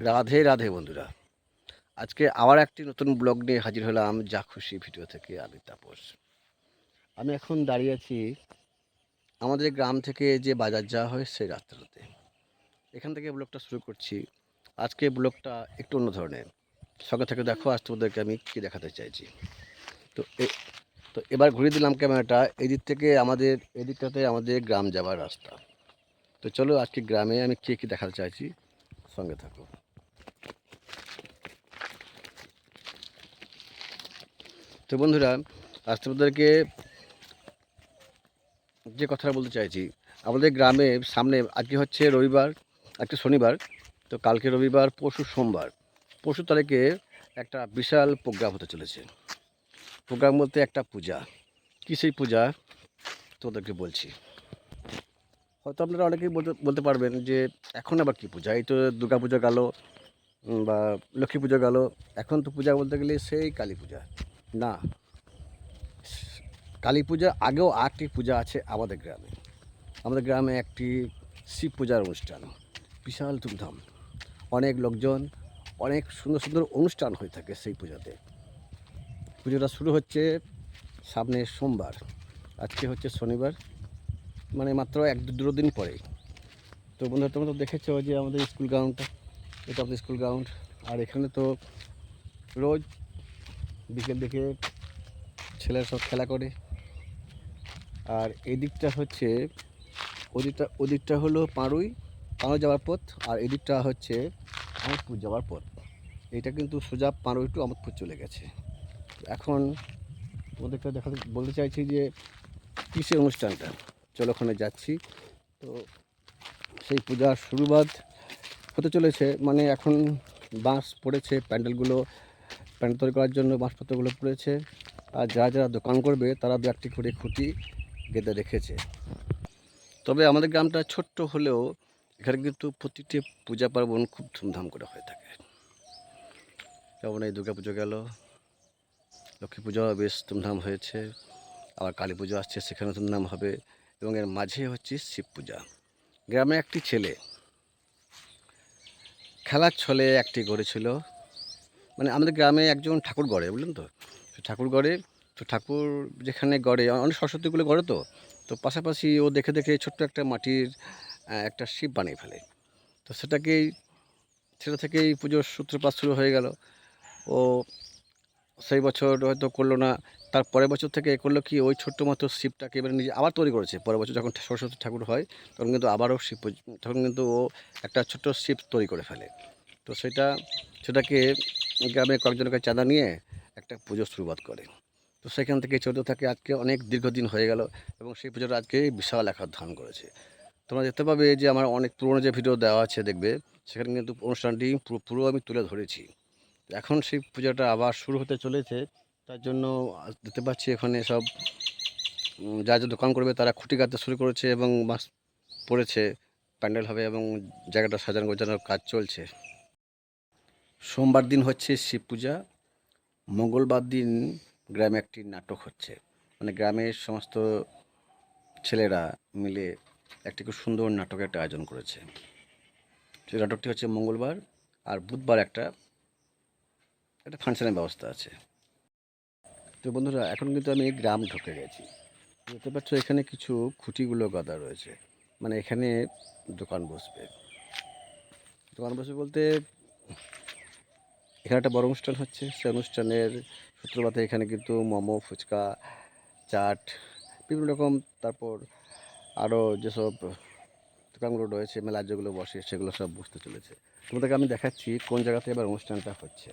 রাধে রাধে বন্ধুরা। আজকে আবার একটি নতুন ব্লগ নিয়ে হাজির হলাম যা খুশি ভিডিও থেকে আমি, তাপস। আমি এখন দাঁড়িয়ে আছি আমাদের গ্রাম থেকে যে বাজার যাওয়া হয় সেই রাস্তাটাতে এখান থেকে ব্লগটা শুরু করছি। আজকে ব্লগটা একটু অন্য ধরনের। সঙ্গে থেকে দেখো, আজ তোমাদেরকে আমি কী দেখাতে চাইছি। তো তো এবার ঘুরিয়ে দিলাম ক্যামেরাটা। এদিক থেকে আমাদের, এদিকটাতে আমাদের গ্রাম যাওয়ার রাস্তা। তো চলো আজকে গ্রামে আমি কী কী দেখাতে চাইছি? সঙ্গে থাকো। তো বন্ধুরা আজ তোমাদেরকে যে কথাটা বলতে চাইছি, আমাদের গ্রামে সামনে আজকে হচ্ছে রবিবার, আজকে শনিবার, তো কালকে রবিবার, পরশু সোমবার। পরশু তারিখে একটা বিশাল প্রোগ্রাম হতে চলেছে। প্রোগ্রাম বলতে একটা পূজা। কী সেই পূজা? তোদেরকে বলছি। হয়তো আপনারা অনেকেই বলতে বলতে পারবেন যে, এখন আবার কী পূজা? এই তো দুর্গা পূজা গেল বা লক্ষ্মী পূজা গেল। এখন তো পূজা বলতে গেলে সেই কালী পূজা। না। কালী পূজার আগেও আরেকটি পূজা আছে আমাদের গ্রামে। আমাদের গ্রামে একটি শিব পূজার অনুষ্ঠান, বিশাল ধুমধাম। অনেক লোকজন, অনেক সুন্দর সুন্দর অনুষ্ঠান হয়ে থাকে সেই পূজাতে। পুজোটা শুরু হচ্ছে সামনে সোমবার, আজকে হচ্ছে শনিবার মানে মাত্র এক দুটো দিন পরেই। তো বন্ধুরা, তোমরা তো দেখেছ যে আমাদের স্কুল গ্রাউন্ডটা, এটা আমাদের স্কুল গ্রাউন্ড, আর এখানে তো রোজ বিকেল দিকে ছেলেরা সব খেলা করে। আর এদিকটা হচ্ছে, ওদিকটা ওদিকটা হলো পাড়ুই পাড়ুই যাওয়ার পথ, আর এদিকটা হচ্ছে আমোদপুর যাওয়ার পথ। এটা কিন্তু সোজা পাড়ুই টু আমোদপুর চলে গেছে। এখন ওদেরকে দেখা, বলতে চাইছি যে কিসের অনুষ্ঠানটা? চলো ওখানে যাচ্ছি। তো সেই পূজার শুরুবাদ হতে চলেছে। মানে এখন বাঁশ পড়েছে, প্যান্ডেলগুলো প্যান্ডেল তৈরি করার জন্য বাঁশপত্রগুলো পড়েছে। আর যারা যারা দোকান করবে, তারা দু একটি করে খুঁটি গেঁথে রেখেছে। তবে আমাদের গ্রামটা ছোট্ট হলেও এখানে কিন্তু প্রতিটি পূজা পার্বণ খুব ধুমধাম করে হয়ে থাকে। যেমন এই দুর্গা পুজো গেল, লক্ষ্মী পুজো বেশ ধুমধাম হয়েছে, আবার কালী পুজো আসছে সেখানে ধুমধাম হবে, এবং এর মাঝে হচ্ছে শিব পূজা। গ্রামে একটি ছেলে, খেলার ছলে একটি গড়েছিল মানে আমাদের গ্রামে একজন ঠাকুর গড়ে, বুঝলেন তো? ঠাকুর গড়ে, তো ঠাকুর যেখানে গড়ে, অনেক সরস্বতীগুলো গড়ে তো তো পাশাপাশি ও দেখে দেখে ছোট্ট একটা মাটির একটা শিব বানিয়ে ফেলে। তো সেটাকেই সেটা থেকেই পুজোর সূত্রপাত শুরু হয়ে গেল। ও সেই বছর হয়তো করল না, তার পরের বছর থেকে করল কি, ওই ছোট্ট মতো শিবটাকে এবারে নিজে আবার তৈরি করেছে। পরের বছর যখন সরস্বতী ঠাকুর হয়, তখন কিন্তু আবারও শিব তখন কিন্তু ও একটা ছোট্ট শিব তৈরি করে ফেলে। তো সেটা, সেটাকে গ্রামের কয়েকজনকে চাঁদা নিয়ে একটা পুজো শুরুবাত করে। তো সেখান থেকে চলতে থাকে আজকে অনেক দীর্ঘদিন হয়ে গেল এবং সেই পুজোটা আজকে বিশাল আকার ধারণ করেছে। তোমরা দেখতে পাবে যে আমার অনেক পুরনো যে ভিডিও দেওয়া আছে দেখবে, সেখানে কিন্তু অনুষ্ঠানটি পুরো পুরো আমি তুলে ধরেছি। এখন সেই পূজাটা আবার শুরু হতে চলেছে, তার জন্য দেখতে পাচ্ছি এখানে সব যা যা দোকান করবে তারা খুঁটি গাঁথতে শুরু করেছে এবং মাস পড়েছে প্যান্ডেল হবে এবং জায়গাটা সাজানো গোছানোর কাজ চলছে। সোমবার দিন হচ্ছে শিব পূজা। মঙ্গলবার দিন গ্রামে একটি নাটক হচ্ছে। মানে গ্রামের সমস্ত ছেলেরা মিলে একটি খুব সুন্দর নাটকের একটা আয়োজন করেছে। সেই নাটকটি হচ্ছে মঙ্গলবার আর বুধবার একটা একটা ফাংশনের ব্যবস্থা আছে। তো বন্ধুরা, এখন কিন্তু আমি গ্রাম ঢুকে গেছি। দেখতে পাচ্ছ এখানে কিছু খুঁটিগুলো গাদা রয়েছে। মানে এখানে দোকান বসবে। দোকান বসবে বলতে এখানে একটা বড় অনুষ্ঠান হচ্ছে। সেই অনুষ্ঠানের সূত্রপাতে এখানে কিন্তু মোমো, ফুচকা, চাট, বিভিন্ন রকম তারপর আরও যেসব দোকানগুলো রয়েছে মেলা যেগুলো বসে, সেগুলো সব বসতে চলেছে। তোমাদেরকে আমি দেখাচ্ছি কোন জায়গাতে এবার অনুষ্ঠানটা হচ্ছে।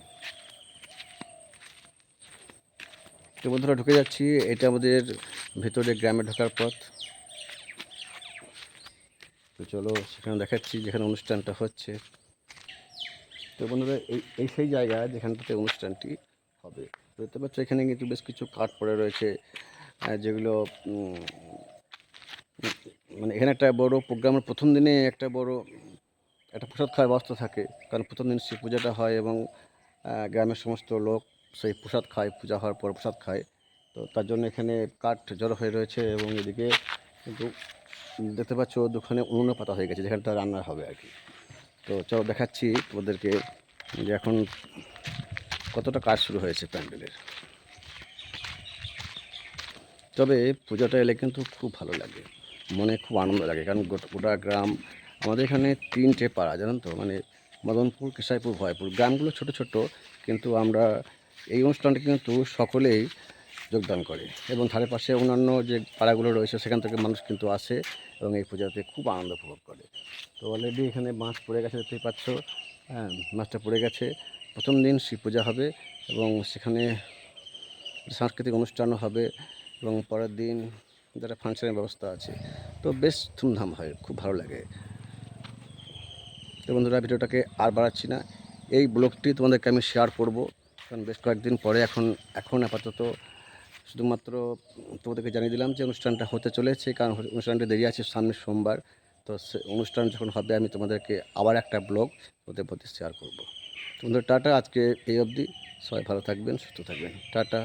তো বন্ধুরা, ঢুকে যাচ্ছি। এটা আমাদের ভেতরে গ্রামে ঢোকার পথ। তো চলো সেখানে দেখাচ্ছি যেখানে অনুষ্ঠানটা হচ্ছে। তো বন্ধুরা, এই এই সেই জায়গা যেখানটাতে অনুষ্ঠানটি হবে। দেখতে পাচ্ছ, এখানে কিন্তু বেশ কিছু কাঠ পড়ে রয়েছে যেগুলো মানে এখানে একটা বড় প্রোগ্রামের প্রথম দিনে একটা বড়, একটা প্রসাদ খাওয়ার ব্যবস্থা থাকে। কারণ প্রথম দিন শিব পূজাটা হয় এবং গ্রামের সমস্ত লোক সেই প্রসাদ খায়, পূজা হওয়ার পর প্রসাদ খায়। তো তার জন্য এখানে কাঠ জড়ো হয়ে রয়েছে এবং এদিকে কিন্তু দেখতে পাচ্ছ, দুখানে উনুনে পাতা হয়ে গেছে, যেখানটা রান্না হবে আর কি। তো চলো দেখাচ্ছি তোমাদেরকে যে এখন কতটা কাজ শুরু হয়েছে প্যান্ডেলের। তবে পুজোটা এলে কিন্তু খুব ভালো লাগে, মনে খুব আনন্দ লাগে, কারণ গোটা গ্রাম, আমাদের এখানে তিনটে পাড়া, জানেন তো? মানে মদনপুর, কেশাইপুর, ভয়পুর, গ্রামগুলো ছোট ছোট, কিন্তু আমরা এই অনুষ্ঠানটা কিন্তু সকলেই যোগদান করে এবং ধারে পাশে অন্যান্য যে পাড়াগুলো রয়েছে, সেখান থেকে মানুষ কিন্তু আসে। এবং এই পূজাতে খুব আনন্দ উপভোগ করে। তো অলরেডি এখানে মাছ পড়ে গেছে দেখতেই পাচ্ছ। হ্যাঁ মাছটা পড়ে গেছে। প্রথম দিন শিব পূজা হবে এবং সেখানে সাংস্কৃতিক অনুষ্ঠানও হবে এবং পরের দিন যারা ফাংশনের ব্যবস্থা আছে। তো বেশ ধুমধাম হয়, খুব ভালো লাগে। তো বন্ধুরা, ভিডিওটাকে আর বাড়াচ্ছি না। এই ব্লগটি তোমাদেরকে আমি শেয়ার করব। কারণ বেশ কয়েকদিন পরে এখন এখন আপাতত শুধুমাত্র তোমাদেরকে জানিয়ে দিলাম যে অনুষ্ঠানটা হতে চলেছে, কারণ অনুষ্ঠানটা দেরি আছে সামনে সোমবার। তো সে অনুষ্ঠান যখন হবে, আমি তোমাদেরকে আবার একটা ব্লগ ওদের প্রতি শেয়ার করব। তোমাদের টাটা। আজকে এই অবধি। সবাই ভালো থাকবেন, সুস্থ থাকবেন। টাটা।